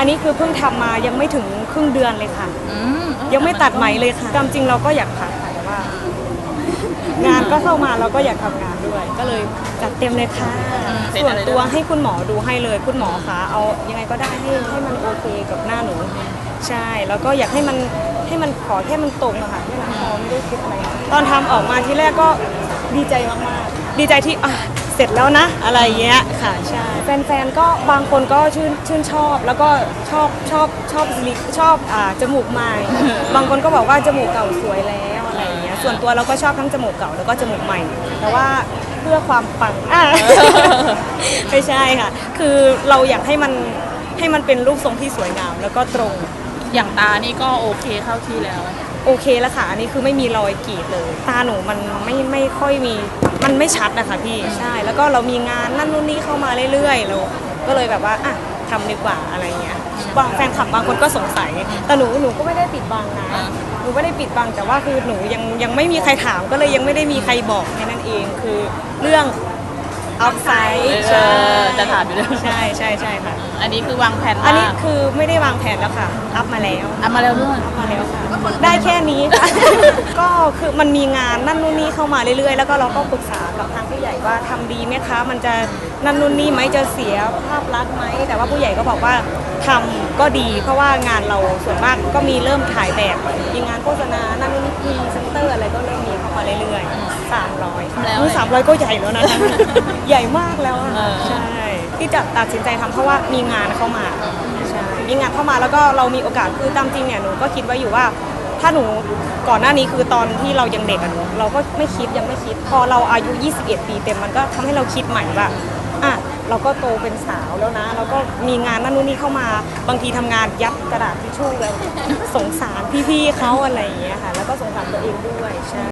อันนี้คือเพิ่งทำมายังไม่ถึงครึ่งเดือนเลยค่ะอืมเออยังไม่ตัดไหมเลยค่ะตามจริงเราก็อยากพักค่ะแต่ว่า งานก็เข้ามาเราก็อยากทำงานด้วย ก็เลยจัดเต็มเลยค่ะส่วนตัวให้คุณหมอดูให้เลยคุณหมอคะเอายังไงก็ได้ให้ให้มันโอเคกับหน้าหนูใช่ แล้วก็อยากให้มันให้มันขอแค่มันตรงอะค่ะแค่นั้นพอไม่ได้คิดอะไร ตอนทำออกมาที่แรกก็ดีใจมากๆ ดีใจที่อะเส ร็จแล้วนะ อะไรเงี้ยค่ะใช่แฟนๆก็บางคนก็ชื่นชื่นชอบ แล้วก็ชอบชอบชอบลิชอบอ่าจมูกใหม่ บางคนก็บอกว่าจมูกเก่าสวยแล้วอะไรเงี้ยส่วนตัวเราก็ชอบทั้งจมูกเก่าแล้วก็จมูกใหม่ แต่ว่าเพื่อความปังอะ ไม่ใช่ค่ะ คือเราอยากให้มันให้มันเป็นรูปทรงที่สวยงาม แล้วก็ตรง อย่างตานี่ก็โอเคเข้าที่แล้ว โอเคแล้วค่ะอันนี้คือไม่มีรอยกรีดเลย ตาหนูมันไม่ไม่ค่อยมีมันไม่ชัดนะคะพี่ใช่ แล้วก็เรามีงานนั่นนู่นนี่เข้ามาเรื่อยๆเราก็เลยแบบว่าอะทำดีกว่าอะไรเงี้ยบางแฟนคลับบางคนก็สงสัย แต่หนูหนูก็ไม่ได้ปิดบังนะหนูไม่ได้ปิดบังแต่ว่าคือหนูยังยังไม่มีใครถามก็เลยยังไม่ได้มีใครบอกแค่นั้นเองคือเรื่อง outside เออ จะถามอยู่เลยใช่ใช่ใช่ค่ะ อันนี้คือวางแผนอันนี้ว่าคือไม่ได้วางแผนแล้วค่ะ อัพมาแล้วเอามาแล้วด้วย มาแล้วค่ะ ได้แค่นี้ค่ะ ก็คือมันมีงานนั่นนู่นนี่เข้ามาเรื่อยๆ แล้วก็เราก็ปรึกษากับทางผู้ใหญ่ว่าทำดีไหมคะ มันจะนั่นนู่นนี่ไหมจะเสียภาพลักษณ์ไหม แต่ว่าผู้ใหญ่ก็บอกว่าทำก็ดี เพราะว่างานเราส่วนมากก็มีเริ่มถ่ายแบบ มีงานโฆษณา นั่นนู่นนี่พรีเซนเตอร์อะไรก็เริ่มมีเข้ามาเรื่อยๆสามร้อยแล้ว สามร้อยก็ใหญ่แล้วนะคะ ใหญ่มากแล้วอะเออ ใช่ ที่จะตัดสินใจทำเพราะว่ามีงานเข้ามาใช่มีงานเข้ามาแล้วก็เรามีโอกาสคือตามจริงเนี่ยหนูก็คิดไว้อยู่ว่า ถ้าหนูก่อนหน้านี้คือตอนที่เรายังเด็กอะหนูเราก็ไม่คิดยังไม่คิด พอเราอายุ 21 ปีเต็มมันก็ทำให้เราคิดใหม่ว่าอะเราก็โตเป็นสาวแล้วนะ เราก็มีงานนั่นนู่นนี่เข้ามาบางทีทำงานยัดกระดาษทิชชู่เลยสงสารพี่ๆเขาอะไรอย่างเงี้ยค่ะ แล้วก็สงสารตัวเองด้วยใช่